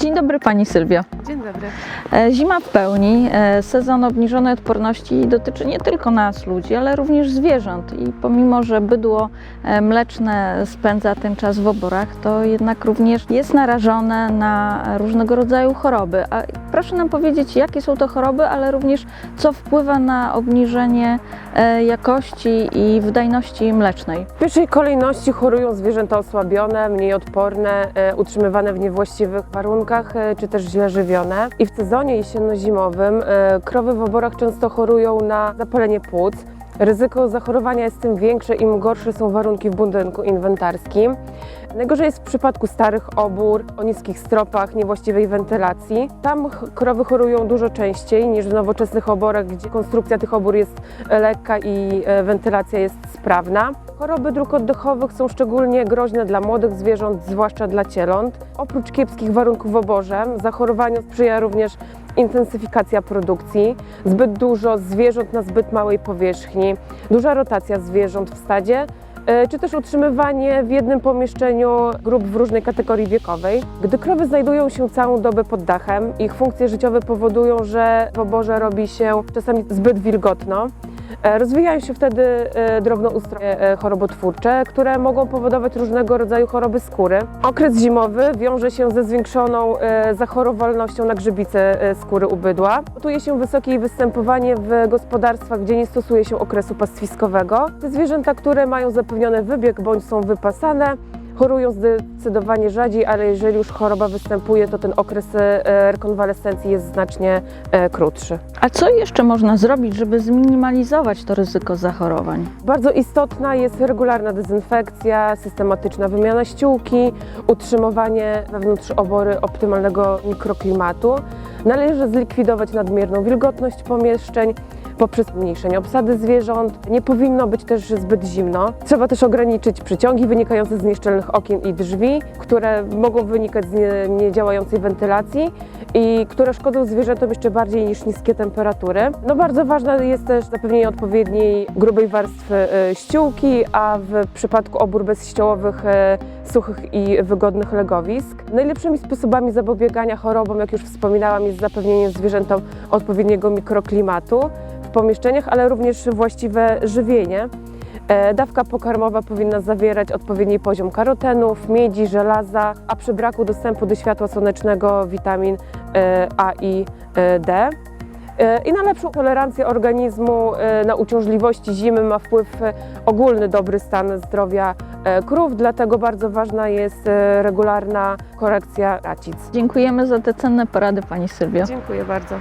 Dzień dobry Pani Sylwia. Dzień dobry. E, Zima w pełni, e, sezon obniżonej odporności dotyczy nie tylko nas, ludzi, ale również zwierząt. I pomimo, że bydło e, mleczne spędza ten czas w oborach, to jednak również jest narażone na różnego rodzaju choroby. A proszę nam powiedzieć, jakie są to choroby, ale również co wpływa na obniżenie jakości i wydajności mlecznej. W pierwszej kolejności chorują zwierzęta osłabione, mniej odporne, utrzymywane w niewłaściwych warunkach, czy też źle żywione. I w sezonie jesienno-zimowym e, krowy w oborach często chorują na zapalenie płuc. Ryzyko zachorowania jest tym większe, im gorsze są warunki w budynku inwentarskim. Najgorzej jest w przypadku starych obór, o niskich stropach, niewłaściwej wentylacji. Tam krowy chorują dużo częściej niż w nowoczesnych oborach, gdzie konstrukcja tych obór jest lekka i e, wentylacja jest sprawna. Choroby dróg oddechowych są szczególnie groźne dla młodych zwierząt, zwłaszcza dla cieląt. Oprócz kiepskich warunków w oborze, zachorowaniu sprzyja również intensyfikacja produkcji, zbyt dużo zwierząt na zbyt małej powierzchni, duża rotacja zwierząt w stadzie, e, czy też utrzymywanie w jednym pomieszczeniu grup w różnej kategorii wiekowej. Gdy krowy znajdują się całą dobę pod dachem, ich funkcje życiowe powodują, że w oborze robi się czasami zbyt wilgotno. E, Rozwijają się wtedy e, drobnoustroje e, chorobotwórcze, które mogą powodować różnego rodzaju choroby skóry. Okres zimowy wiąże się ze zwiększoną zachorowalnością na grzybice skóry u bydła. Notuje się wysokie występowanie w gospodarstwach, gdzie nie stosuje się okresu pastwiskowego. Te zwierzęta, które mają zapewniony wybieg bądź są wypasane, chorują zdecydowanie rzadziej, ale jeżeli już choroba występuje, to ten okres e, rekonwalescencji jest znacznie e, krótszy. A co jeszcze można zrobić, żeby zminimalizować to ryzyko zachorowań? Bardzo istotna jest regularna dezynfekcja, systematyczna wymiana ściółki, utrzymywanie wewnątrz obory optymalnego mikroklimatu. Należy zlikwidować nadmierną wilgotność pomieszczeń poprzez zmniejszenie obsady zwierząt. Nie powinno być też zbyt zimno. Trzeba też ograniczyć przyciągi wynikające z nieszczelnych okien i drzwi, które mogą wynikać z nie- niedziałającej wentylacji i które szkodzą zwierzętom jeszcze bardziej niż niskie temperatury. No bardzo ważne jest też zapewnienie odpowiedniej grubej warstwy e, ściółki, a w przypadku obór bezściołowych e, suchych i wygodnych legowisk. Najlepszymi sposobami zapobiegania chorobom, jak już wspominałam, jest zapewnienie zwierzętom odpowiedniego mikroklimatu w pomieszczeniach, ale również właściwe żywienie. E, Dawka pokarmowa powinna zawierać odpowiedni poziom karotenów, miedzi, żelaza, a przy braku dostępu do światła słonecznego witamin e, A i e, D. I na lepszą tolerancję organizmu na uciążliwości zimy ma wpływ ogólny dobry stan zdrowia krów, dlatego bardzo ważna jest regularna korekcja racic. Dziękujemy za te cenne porady Pani Sylwio. Dziękuję bardzo.